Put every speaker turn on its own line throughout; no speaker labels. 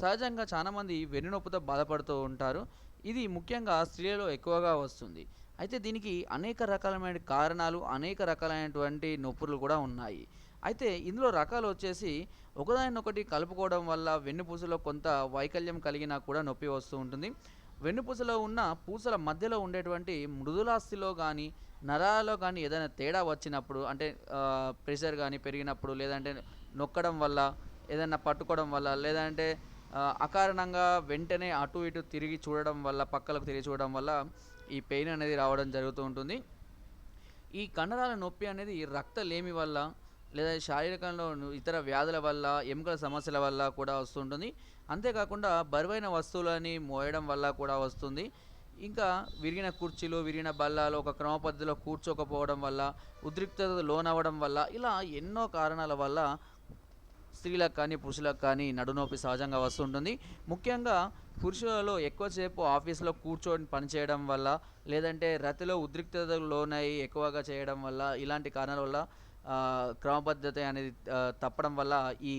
సహజంగా చాలామంది వెన్నునొప్పితో బాధపడుతూ ఉంటారు. ఇది ముఖ్యంగా స్త్రీలలో ఎక్కువగా వస్తుంది. అయితే దీనికి అనేక రకాలమైన కారణాలు అనేక రకాలైనటువంటి నొప్పులు కూడా ఉన్నాయి. అయితే ఇందులో రకాలు వచ్చేసి ఒకదానినొకటి కలుపుకోవడం వల్ల వెన్నుపూసలో కొంత వైకల్యం కలిగినా కూడా నొప్పి వస్తూ ఉంటుంది. వెన్నుపూసలో ఉన్న పూసల మధ్యలో ఉండేటువంటి మృదులాస్థిలో కానీ నరాలలో కానీ ఏదైనా తేడా వచ్చినప్పుడు అంటే ప్రెషర్ కానీ పెరిగినప్పుడు లేదంటే నొక్కడం వల్ల ఏదైనా పట్టుకోవడం వల్ల లేదంటే అకారణంగా వెంటనే అటు ఇటు తిరిగి చూడడం వల్ల పక్కలకు తిరిగి చూడడం వల్ల ఈ పెయిన్ అనేది రావడం జరుగుతూ ఉంటుంది. ఈ కండరాల నొప్పి అనేది ఈ రక్తలేమి వల్ల లేదా శారీరకంలో ఇతర వ్యాధుల వల్ల ఎముకల సమస్యల వల్ల కూడా వస్తుంటుంది అంతేకాకుండా బరువైన వస్తువులని మోయడం వల్ల కూడా వస్తుంది. ఇంకా విరిగిన కుర్చీలు విరిగిన బల్లాలు ఒక క్రమ పద్ధతిలో కూర్చోకపోవడం వల్ల ఉద్రిక్తత లోనవ్వడం వల్ల ఇలా ఎన్నో కారణాల వల్ల స్త్రీలకు కానీ పురుషులకు కానీ నడునొప్పి సహజంగా వస్తుంటుంది. ముఖ్యంగా పురుషులలో ఎక్కువసేపు ఆఫీస్లో కూర్చొని పనిచేయడం వల్ల లేదంటే రతిలో ఉద్రిక్తతకు లోనై ఎక్కువగా చేయడం వల్ల ఇలాంటి కారణాల వల్ల క్రమబద్ధత అనేది తప్పడం వల్ల ఈ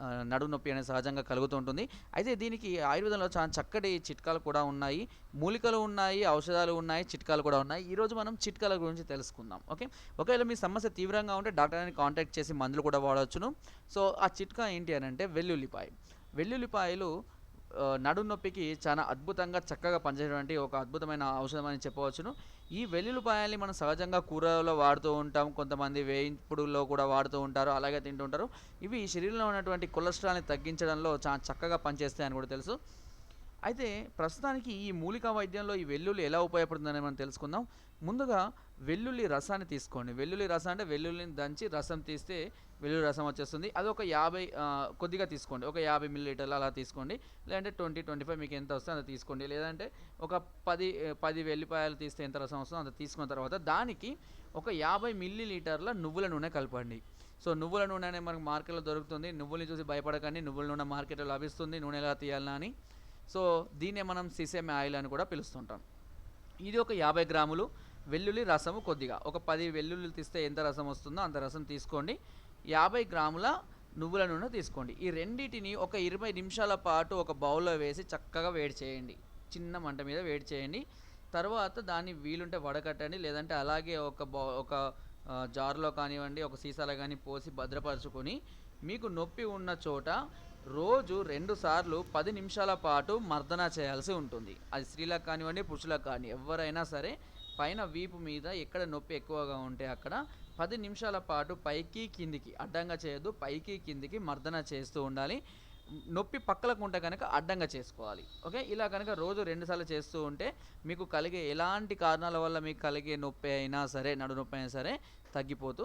నడుము నొప్పి అనేది సహజంగా కలుగుతూ ఉంటుంది. అయితే దీనికి ఆయుర్వేదంలో చాలా చక్కటి చిట్కాలు కూడా ఉన్నాయి. మూలికలు ఉన్నాయి ఔషధాలు ఉన్నాయి చిట్కాలు కూడా ఉన్నాయి. ఈరోజు మనం చిట్కాల గురించి తెలుసుకుందాం. ఓకే? ఒకవేళ మీ సమస్య తీవ్రంగా ఉంటే డాక్టర్ని కాంటాక్ట్ చేసి మందులు కూడా వాడవచ్చును సో ఆ చిట్కా ఏంటి అని అంటే వెల్లుల్లిపాయ. వెల్లుల్లిపాయలు నడు నొప్పికి చాలా అద్భుతంగా చక్కగా పనిచేసేటువంటి ఒక అద్భుతమైన ఔషధం అని చెప్పవచ్చును. ఈ వెల్లుల్లిపాయల్ని మనం సహజంగా కూరలో వాడుతూ ఉంటాం. కొంతమంది వేయింపుడులో కూడా వాడుతూ ఉంటారు. అలాగే తింటుంటారు ఇవి శరీరంలో ఉన్నటువంటి కొలెస్ట్రాల్ని తగ్గించడంలో చాలా చక్కగా పనిచేస్తాయని కూడా తెలుసు. అయితే ప్రస్తుతానికి ఈ మూలికా వైద్యంలో ఈ వెల్లుల్లి ఎలా ఉపయోగపడుతుందని మనం తెలుసుకుందాం. ముందుగా వెల్లుల్లి రసాన్ని తీసుకోండి. వెల్లుల్లి రసం అంటే వెల్లుల్లిని దంచి రసం తీస్తే వెల్లుల్లి రసం వచ్చేస్తుంది. అది ఒక యాభై కొద్దిగా తీసుకోండి. ఒక యాభై మిల్లీలీటర్లు అలా తీసుకోండి. లేదంటే ట్వంటీ ట్వంటీ ఫైవ్ మీకు ఎంత వస్తుందో అంత తీసుకోండి. లేదంటే ఒక పది పది వెల్లిపాయలు తీస్తే ఎంత రసం వస్తుందో అంత తీసుకున్న తర్వాత దానికి ఒక యాభై మిల్లీ లీటర్ల నువ్వుల నూనె కలపండి. సో నువ్వుల నూనె అనేది మనకు మార్కెట్లో దొరుకుతుంది. నువ్వుల్ని చూసి భయపడకండి. నువ్వుల నూనె మార్కెట్లో లభిస్తుంది. నూనె ఎలా తీయాలని అని. సో దీన్నే మనం సిసెమ్ ఆయిల్ అని కూడా పిలుస్తుంటాం. ఇది ఒక యాభై గ్రాములు వెల్లుల్లి రసము కొద్దిగా. ఒక పది వెల్లుల్లి తీస్తే ఎంత రసం వస్తుందో అంత రసం తీసుకోండి. యాభై గ్రాముల నువ్వుల నూనె తీసుకోండి. ఈ రెండింటిని ఒక ఇరవై నిమిషాల పాటు ఒక బౌల్లో వేసి చక్కగా వేడి చేయండి. చిన్న మంట మీద వేడి చేయండి. తర్వాత దాన్ని వీలుంటే వడకట్టండి. లేదంటే అలాగే ఒక బౌ ఒక జార్లో కానివ్వండి ఒక సీసాలో కానీ పోసి భద్రపరచుకొని మీకు నొప్పి ఉన్న చోట రోజు రెండుసార్లు పది నిమిషాల పాటు మర్దన చేయాల్సి ఉంటుంది. అది స్త్రీలకు కానివ్వండి పురుషులకు కానీ ఎవరైనా సరే పైన వీపు మీద ఎక్కడ నొప్పి ఎక్కువగా ఉంటే అక్కడ పది నిమిషాల పాటు పైకి కిందికి అడ్డంగా చేయొద్దు పైకి కిందికి మర్దన చేస్తూ ఉండాలి. నొప్పి పక్కలకు ఉంటే కనుక అడ్డంగా చేసుకోవాలి. ఓకే? ఇలా కనుక రోజు రెండుసార్లు చేస్తూ ఉంటే మీకు కలిగే ఎలాంటి కారణాల వల్ల మీకు కలిగే నొప్పి అయినా సరే నడు నొప్పి అయినా సరే తగ్గిపోతూ